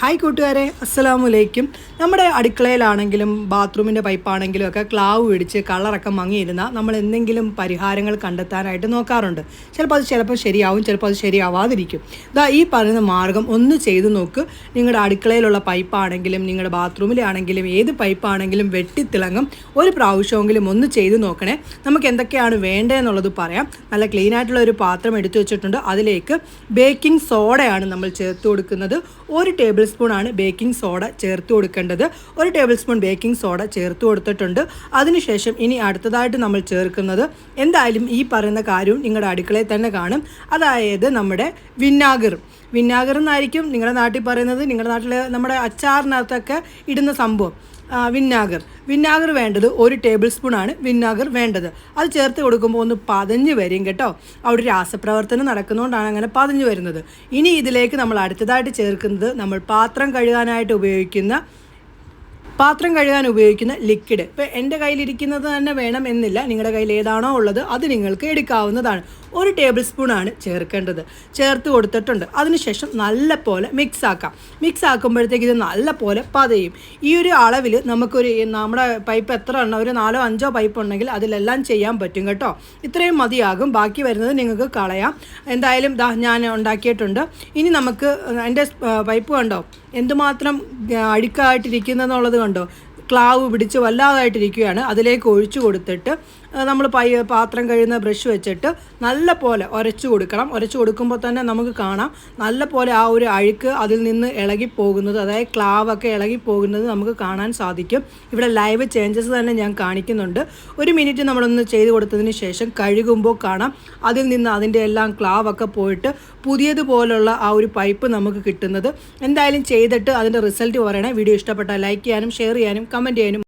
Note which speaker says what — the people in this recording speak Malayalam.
Speaker 1: ഹായ് കൂട്ടുകാരെ. അസ്സലാമലൈക്കും. നമ്മുടെ അടുക്കളയിലാണെങ്കിലും ബാത്റൂമിന്റെ പൈപ്പാണെങ്കിലും ഒക്കെ ക്ലാവ് പിടിച്ച് കളറൊക്കെ മങ്ങിയിരുന്ന നമ്മൾ എന്തെങ്കിലും പരിഹാരങ്ങൾ കണ്ടെത്താനായിട്ട് നോക്കാറുണ്ട്. ചിലപ്പോൾ അത് ചിലപ്പോൾ ശരിയാവും ചിലപ്പോൾ അത് ശരിയാവാതിരിക്കും. ഇതാ ഈ പറയുന്ന മാർഗം ഒന്ന് ചെയ്തു നോക്ക്. നിങ്ങളുടെ അടുക്കളയിലുള്ള പൈപ്പാണെങ്കിലും നിങ്ങളുടെ ബാത്റൂമിലാണെങ്കിലും ഏത് പൈപ്പാണെങ്കിലും വെട്ടിത്തിളങ്ങും. ഒരു പ്രാവശ്യമെങ്കിലും ഒന്ന് ചെയ്തു നോക്കണേ. നമുക്ക് എന്തൊക്കെയാണ് വേണ്ടതെന്നുള്ളത് പറയാം. നല്ല ക്ലീൻ ആയിട്ടുള്ള ഒരു പാത്രം എടുത്തു വെച്ചിട്ടുണ്ട്. അതിലേക്ക് ബേക്കിംഗ് സോഡയാണ് നമ്മൾ ചേർത്ത് കൊടുക്കുന്നത്. ഒരു ടേബിൾ സ്പൂണാണ് ബേക്കിംഗ് സോഡ ചേർത്ത് കൊടുക്കേണ്ടത്. ഒരു ടേബിൾ സ്പൂൺ ബേക്കിംഗ് സോഡ ചേർത്ത് കൊടുത്തിട്ടുണ്ട്. അതിനുശേഷം ഇനി അടുത്തതായിട്ട് നമ്മൾ ചേർക്കുന്നത് എന്തായാലും ഈ പറയുന്ന കാര്യവും നിങ്ങളുടെ അടുക്കളയിൽ തന്നെ കാണും. അതായത് നമ്മുടെ വിന്നാഗർ വിന്നാഗർ എന്നായിരിക്കും നിങ്ങളുടെ നാട്ടിൽ പറയുന്നത്. നിങ്ങളുടെ നാട്ടിൽ നമ്മുടെ അച്ചാറിനകത്തൊക്കെ ഇടുന്ന സംഭവം. വിന്നാഗർ വിന്നാഗർ വേണ്ടത് ഒരു ടേബിൾ സ്പൂണാണ് വിന്നാഗർ വേണ്ടത്. അത് ചേർത്ത് കൊടുക്കുമ്പോൾ ഒന്ന് പതഞ്ഞ് വരും കേട്ടോ. അവിടെ രാസപ്രവർത്തനം നടക്കുന്നതുകൊണ്ടാണ് അങ്ങനെ പതഞ്ഞ് വരുന്നത്. ഇനി ഇതിലേക്ക് നമ്മൾ അടുത്തതായിട്ട് ചേർക്കുന്നത് നമ്മൾ പാത്രം കഴുകാനായിട്ട് ഉപയോഗിക്കുന്ന പാത്രം കഴുകാൻ ഉപയോഗിക്കുന്ന ലിക്വിഡ് ഇപ്പോൾ എന്റെ കയ്യിലിരിക്കുന്നത് തന്നെ വേണം എന്നില്ല നിങ്ങളുടെ കയ്യിൽ ഏതാണോ ഉള്ളത് അത് നിങ്ങൾക്ക് എടുക്കാവുന്നതാണ്. ഒരു ടേബിൾ സ്പൂണാണ് ചേർക്കേണ്ടത്. ചേർത്ത് കൊടുത്തിട്ടുണ്ട്. അതിനുശേഷം നല്ല പോലെ മിക്സ് ആക്കാം. മിക്സ് ആക്കുമ്പോഴത്തേക്ക് ഇത് നല്ല പോലെ പതയും. ഈ ഒരു അളവിൽ നമുക്കൊരു നമ്മുടെ പൈപ്പ് എത്ര എണ്ണം? ഒരു നാലോ അഞ്ചോ പൈപ്പ് ഉണ്ടെങ്കിൽ അതിലെല്ലാം ചെയ്യാൻ പറ്റും കേട്ടോ. ഇത്രയും മതിയാകും. ബാക്കി വരുന്നത് നിങ്ങൾക്ക് കളയാം. എന്തായാലും ഞാൻ ഉണ്ടാക്കിയിട്ടുണ്ട്. ഇനി നമുക്ക് എന്റെ പൈപ്പ് കണ്ടോ? എന്തുമാത്രം അഴുക്കായിട്ടിരിക്കുന്നതെന്നുള്ളത് കണ്ടോ? ക്ലാവ് പിടിച്ച് വല്ലാതായിട്ടിരിക്കുകയാണ്. അതിലേക്ക് ഒഴിച്ചു കൊടുത്തിട്ട് നമ്മൾ പൈ പാത്രം കഴിയുന്ന ബ്രഷ് വെച്ചിട്ട് നല്ല പോലെ ഉരച്ചു കൊടുക്കണം. ഉരച്ചു കൊടുക്കുമ്പോൾ തന്നെ നമുക്ക് കാണാം നല്ല പോലെ ആ ഒരു അഴുക്ക് അതിൽ നിന്ന് ഇളകി പോകുന്നത് അതായത് ക്ലാവൊക്കെ ഇളകി പോകുന്നത് നമുക്ക് കാണാൻ സാധിക്കും. ഇവിടെ ലൈവ് ചേഞ്ചസ് തന്നെ ഞാൻ കാണിക്കുന്നുണ്ട്. ഒരു മിനിറ്റ് നമ്മളൊന്ന് ചെയ്ത് കൊടുത്തതിന് ശേഷം കഴുകുമ്പോൾ കാണാം അതിൽ നിന്ന് അതിന്റെ എല്ലാം ക്ലാവൊക്കെ പോയിട്ട് പുതിയതുപോലുള്ള ആ ഒരു പൈപ്പ് നമുക്ക് കിട്ടുന്നത്. എന്തായാലും ചെയ്തിട്ട് അതിന്റെ റിസൾട്ട് പറയണേ. വീഡിയോ ഇഷ്ടപ്പെട്ടാൽ ലൈക്ക് ചെയ്യാനും ഷെയർ ചെയ്യാനും കമന്റ് ചെയ്യാനും